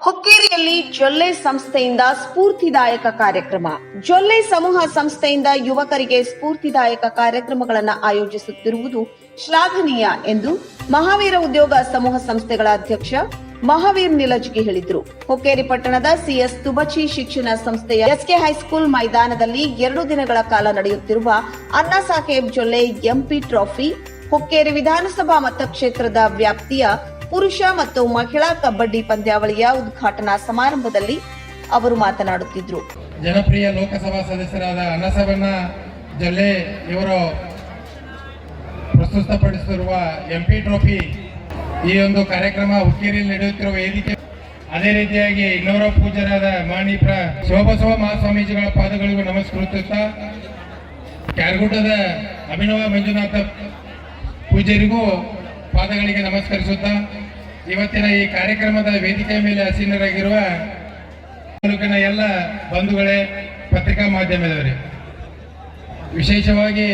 ಹುಕ್ಕೇರಿಯಲ್ಲಿ ಜೊಲ್ಲೆ ಸಂಸ್ಥೆಯಿಂದ ಸ್ಫೂರ್ತಿದಾಯಕ ಕಾರ್ಯಕ್ರಮ. ಜೊಲ್ಲೆ ಸಮೂಹ ಸಂಸ್ಥೆಯಿಂದ ಯುವಕರಿಗೆ ಸ್ಫೂರ್ತಿದಾಯಕ ಕಾರ್ಯಕ್ರಮಗಳನ್ನು ಆಯೋಜಿಸುತ್ತಿರುವುದು ಶ್ಲಾಘನೀಯ ಎಂದು ಮಹಾವೀರ ಉದ್ಯೋಗ ಸಮೂಹ ಸಂಸ್ಥೆಗಳ ಅಧ್ಯಕ್ಷ ಮಹಾವೀರ್ ನಿಲಜ್ಗಿ ಹೇಳಿದರು. ಹೊಕ್ಕೇರಿ ಪಟ್ಟಣದ ಸಿಎಸ್ ತುಬಚಿ ಶಿಕ್ಷಣ ಸಂಸ್ಥೆಯ ಎಸ್ಕೆ ಹೈಸ್ಕೂಲ್ ಮೈದಾನದಲ್ಲಿ ಎರಡು ದಿನಗಳ ಕಾಲ ನಡೆಯುತ್ತಿರುವ ಅಣ್ಣಾ ಸಾಹೇಬ್ ಜೊಲ್ಲೆ ಎಂಪಿ ಟ್ರೋಫಿ, ಹೊಕ್ಕೇರಿ ವಿಧಾನಸಭಾ ಮತಕ್ಷೇತ್ರದ ವ್ಯಾಪ್ತಿಯ ಪುರುಷ ಮತ್ತು ಮಹಿಳಾ ಕಬಡ್ಡಿ ಪಂದ್ಯಾವಳಿಯ ಉದ್ಘಾಟನಾ ಸಮಾರಂಭದಲ್ಲಿ ಅವರು ಮಾತನಾಡುತ್ತಿದ್ದರು ಜನಪ್ರಿಯ ಲೋಕಸಭಾ ಸದಸ್ಯರಾದ ಅನ್ನಸಬಣ್ಣ ಜಲ್ಲೆ ಇವರು ಪ್ರಸ್ತುತಪಡಿಸಿರುವ ಎಂಪಿ ಟ್ರೋಫಿ ಈ ಒಂದು ಕಾರ್ಯಕ್ರಮ ಹುಕ್ಕೇರಿಯಲ್ಲಿ ನಡೆಯುತ್ತಿರುವ ವೇದಿಕೆ. ಅದೇ ರೀತಿಯಾಗಿ ಇನ್ನೋರ ಪೂಜರಾದ ಮಾಣಿ ಪ್ರ ಶಿವಬಸವ ಮಹಾಸ್ವಾಮೀಜಿಗಳ ಪಾದಗಳಿಗೂ ನಮಸ್ಕರಿಸುತ್ತಾ ಕ್ಯಾರ್ಗುಡ್ಡದ ಅಭಿನವ ಮಂಜುನಾಥ ಪೂಜ್ಯರಿಗೂ ಪಾದಗಳಿಗೆ ನಮಸ್ಕರಿಸುತ್ತಾ ಇವತ್ತಿನ ಈ ಕಾರ್ಯಕ್ರಮದ ವೇದಿಕೆ ಮೇಲೆ ಆಸೀನರಾಗಿರುವ ತಾಲೂಕಿನ ಎಲ್ಲ ಬಂಧುಗಳೇ, ಪತ್ರಿಕಾ ಮಾಧ್ಯಮದವರೇ. ವಿಶೇಷವಾಗಿ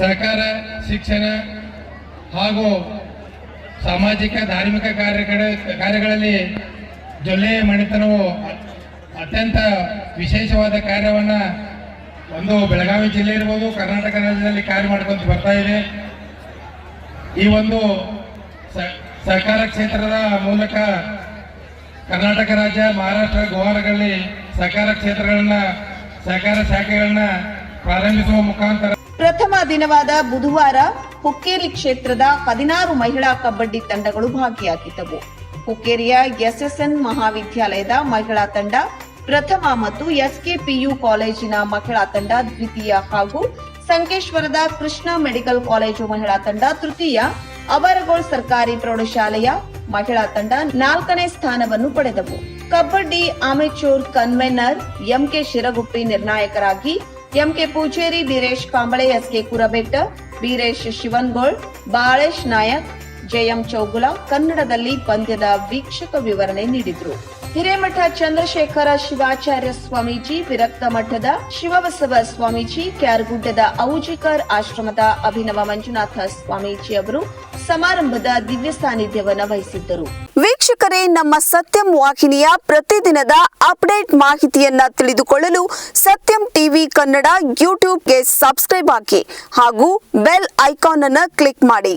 ಸರ್ಕಾರ ಶಿಕ್ಷಣ ಹಾಗೂ ಸಾಮಾಜಿಕ, ಧಾರ್ಮಿಕ ಕಾರ್ಯಗಳ ಕಾರ್ಯಗಳಲ್ಲಿ ಜೊಲ್ಲೆ ಮಣಿತನವು ಅತ್ಯಂತ ವಿಶೇಷವಾದ ಕಾರ್ಯವನ್ನು ಒಂದು ಬೆಳಗಾವಿ ಜಿಲ್ಲೆ ಇರ್ಬೋದು, ಕರ್ನಾಟಕ ರಾಜ್ಯದಲ್ಲಿ ಕಾರ್ಯ ಮಾಡ್ಕೊಂತ ಬರ್ತಾ ಇದೆ. ಈ ಒಂದು ಸಹಕಾರ ಕ್ಷೇತ್ರದ ಮೂಲಕ ಕರ್ನಾಟಕ ರಾಜ್ಯ, ಮಹಾರಾಷ್ಟ್ರ ಗೋವಾಗಳಲ್ಲಿ ಸಹಕಾರ ಕ್ಷೇತ್ರಗಳನ್ನ ಸಹಕಾರ ಶಾಖೆಗಳನ್ನ ಪ್ರಾರಂಭಿಸುವ ಮುಖಾಂತರ ಪ್ರಥಮ ದಿನವಾದ ಬುಧವಾರ ಹುಕ್ಕೇರಿ ಕ್ಷೇತ್ರದ ಹದಿನಾರು ಮಹಿಳಾ ಕಬಡ್ಡಿ ತಂಡಗಳು ಭಾಗಿಯಾಗಿದ್ದವು. ಹುಕ್ಕೇರಿಯ ಎಸ್ಎಸ್ಎನ್ ಮಹಾವಿದ್ಯಾಲಯದ ಮಹಿಳಾ ತಂಡ ಪ್ರಥಮ ಮತ್ತು ಎಸ್ಕೆಪಿಯು ಕಾಲೇಜಿನ ಮಹಿಳಾ ತಂಡ ದ್ವಿತೀಯ ಹಾಗೂ ಸಂಕೇಶ್ವರದ ಕೃಷ್ಣ ಮೆಡಿಕಲ್ ಕಾಲೇಜು ಮಹಿಳಾ ತಂಡ ತೃತೀಯ, ಅವರಗೋಳ್ ಸರ್ಕಾರಿ ಪ್ರೌಢಶಾಲೆಯ ಮಹಿಳಾ ತಂಡ ನಾಲ್ಕನೇ ಸ್ಥಾನವನ್ನು ಪಡೆದವು. Kabaddi amateur convener MK Shiraguppi ನಿರ್ಣಾಯಕರಾಗಿ MK Pujeri Veeresh Kamble, SK Kurabetta, Veeresh Shivangol, Balesh Nayak JM Chougula ಕನ್ನಡದಲ್ಲಿ ಪಂದ್ಯದ ವೀಕ್ಷಕ ವಿವರಣೆ ನೀಡಿದ್ರು. ಹಿರೇಮಠ ಚಂದ್ರಶೇಖರ ಶಿವಾಚಾರ್ಯ ಸ್ವಾಮೀಜಿ, ವಿರಕ್ತ ಮಠದ ಶಿವಬಸವ ಸ್ವಾಮೀಜಿ, ಕ್ಯಾರ್ಗುಡ್ಡದ ಔಜಿಕರ್ ಆಶ್ರಮದ ಅಭಿನವ ಮಂಜುನಾಥ ಸ್ವಾಮೀಜಿ ಅವರು ಸಮಾರಂಭದ ದಿವ್ಯ ಸಾನ್ನಿಧ್ಯವನ್ನು ವಹಿಸಿದ್ದರು. ವೀಕ್ಷಕರೇ, ನಮ್ಮ ಸತ್ಯಂ ವಾಹಿನಿಯ ಪ್ರತಿದಿನದ ಅಪ್ಡೇಟ್ ಮಾಹಿತಿಯನ್ನ ತಿಳಿದುಕೊಳ್ಳಲು ಸತ್ಯಂ ಟಿವಿ ಕನ್ನಡ ಯೂಟ್ಯೂಬ್ಗೆ ಸಬ್ಸ್ಕ್ರೈಬ್ ಹಾಕಿ ಹಾಗೂ ಬೆಲ್ ಐಕಾನ್ ಅನ್ನು ಕ್ಲಿಕ್ ಮಾಡಿ.